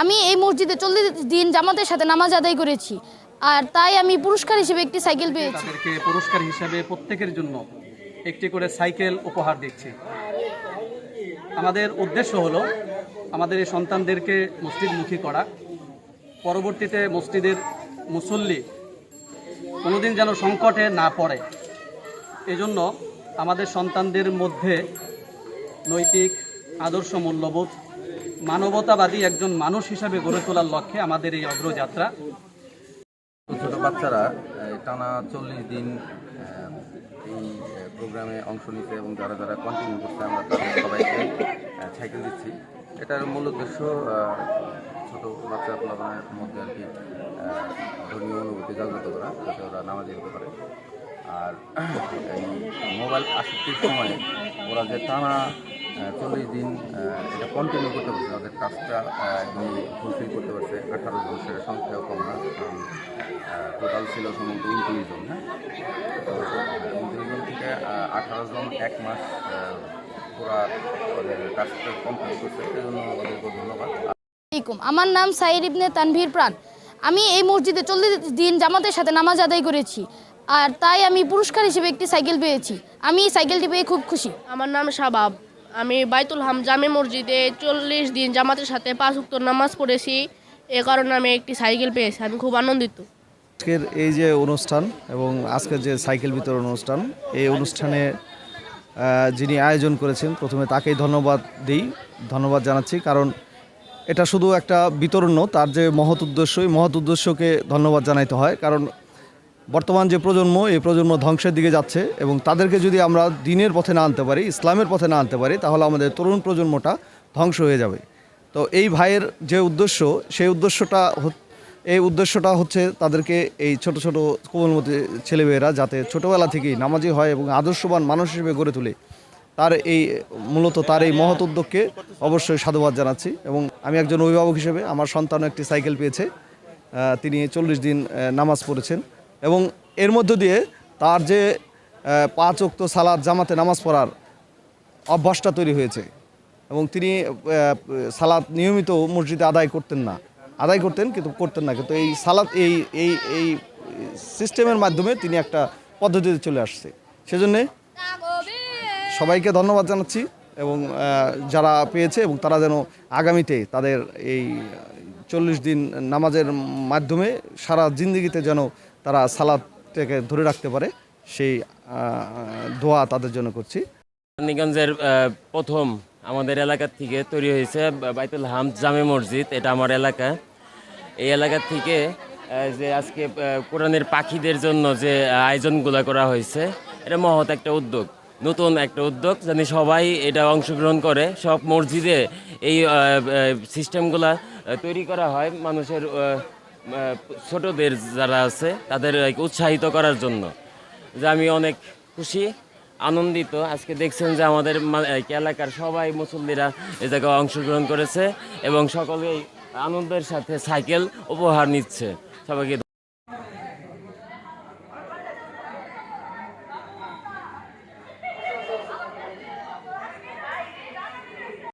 আমি এই মসজিদে চল্লিশ দিন জামাতের সাথে নামাজ আদায় করেছি। আর তাই আমি পুরস্কার হিসেবে একটি সাইকেল পেয়েছি। তাদেরকে পুরস্কার হিসাবে প্রত্যেকের জন্য একটি করে সাইকেল উপহার দিচ্ছি। আমাদের উদ্দেশ্য হলো আমাদের এই সন্তানদেরকে মসজিদমুখী করা। পরবর্তীতে মসজিদের মুসল্লি কোনোদিন যেন সংকটে না পড়ে। এজন্য আমাদের সন্তানদের মধ্যে নৈতিক আদর্শ মূল্যবোধ মানবতাবাদী একজন মানুষ হিসাবে গড়ে তোলার লক্ষ্যে আমাদের এই অগ্রযাত্রা। ছোট বাচ্চারা টানা চল্লিশ দিন এই প্রোগ্রামে অংশ নিতে এবং যারা যারা কন্টিনিউ করছে, আমরা তাদের সবাইকে সাইকেল দিচ্ছি। এটার মূল উদ্দেশ্য ছোট বাচ্চা পোলাপানের মধ্যে আর কি ধর্মীয় অনুভূতি জাগ্রত করা, যাতে ওরা নামাজে যেতে পারে। আর এই মোবাইল আসক্তির সময় ওরা যে টানা চল্লিশ দিন এটা কন্টিনিউ করতে পারছে ওদের কাজটা একদম ফুলফিল করতে পারছে। আঠারো জন সেটা সংখ্যাও কম না টোটাল ছিল সম্ভবত উনত্রিশ জন হ্যাঁ? তো উনত্রিশ জন থেকে আঠারো জন এক মাস পুরা ওদের কাজটা কমপ্লিট করছে। এই জন্য ওদেরকে ধন্যবাদ। আমার নাম সাইর ইবনে তানভীর প্রাণ। আমি এই মসজিদে চল্লিশ দিন জামাতের সাথে নামাজ আদায় করেছি আর তাই আমি পুরস্কার হিসেবে একটি সাইকেল পেয়েছি। আমি এই সাইকেলটি পেয়ে খুব খুশি। আমার নাম শাবাব। আমি বাইতুল হাম জামে মসজিদে চল্লিশ দিন জামাতের সাথে পাঁচ উক্ত নামাজ পড়েছি। এ কারণে আমি একটি সাইকেল পেয়েছি। আমি খুব আনন্দিত। আজকের এই যে অনুষ্ঠান এবং আজকের যে সাইকেল বিতরণ অনুষ্ঠান, এই অনুষ্ঠানে যিনি আয়োজন করেছেন, প্রথমে তাকেই ধন্যবাদ দিই, ধন্যবাদ জানাচ্ছি। কারণ এটা শুধু একটা বিতরণ, তার যে মহৎ উদ্দেশ্য এই মহৎ উদ্দেশ্যকে ধন্যবাদ জানাইতে হয়। কারণ বর্তমান যে প্রজন্ম, এই প্রজন্ম ধ্বংসের দিকে যাচ্ছে এবং তাদেরকে যদি আমরা দিনের পথে না আনতে পারি, ইসলামের পথে না আনতে পারি, তাহলে আমাদের তরুণ প্রজন্মটা ধ্বংস হয়ে যাবে। তো এই ভাইয়ের যে উদ্দেশ্য, সেই উদ্দেশ্যটা এই উদ্দেশ্যটা হচ্ছে তাদেরকে এই ছোট ছোট কোমলমতি ছেলেমেয়েরা যাতে ছোটোবেলা থেকেই নামাজি হয় এবং আদর্শবান মানুষ হিসেবে গড়ে তোলে, তার এই মূলত তার এই মহৎ উদ্যোগকে অবশ্যই সাধুবাদ জানাচ্ছি এবং আমি একজন অভিভাবক হিসেবে, আমার সন্তানও একটি সাইকেল পেয়েছে। তিনি চল্লিশ দিন নামাজ পড়েছেন। এবং এর মধ্য দিয়ে তার যে পাঁচ ওক্ত সালাদ জামাতে নামাজ পড়ার অভ্যাসটা তৈরি হয়েছে। এবং তিনি সালাত নিয়মিত মসজিদে আদায় করতেন না। আদায় করতেন কিন্তু করতেন না। কিন্তু এই সালাত, এই এই এই সিস্টেমের মাধ্যমে তিনি একটা পদ্ধতিতে চলে আসছে। সেজন্যে সবাইকে ধন্যবাদ জানাচ্ছি এবং যারা পেয়েছে এবং তারা যেন আগামীতে তাদের এই চল্লিশ দিন নামাজের মাধ্যমে সারা জিন্দগিতে যেন তারা সালাদটাকে ধরে রাখতে পারে, সেই দোয়া তাদের জন্য করছি। রানীগঞ্জের প্রথম আমাদের এলাকার থেকে তৈরি হয়েছে বাইতুল হাম জামে মসজিদ, এটা আমার এলাকা। এই এলাকা থেকে যে আজকে কোরআনের পাখিদের জন্য যে আয়োজনগুলো করা হয়েছে, এটা মহৎ একটা উদ্যোগ, নতুন একটা উদ্যোগ জানি সবাই এটা অংশগ্রহণ করে। সব মসজিদে এই সিস্টেমগুলা তৈরি করা হয় মানুষের ছোটদের যারা আছে, তাদের উৎসাহিত করার জন্য। যে আমি অনেক খুশি, আনন্দিত। আজকে দেখছেন যে আমাদের এলাকার সবাই মুসল্লিরা এ জায়গায় অংশগ্রহণ করেছে এবং সকলেই আনন্দের সাথে সাইকেল উপহার নিচ্ছে। সবাইকে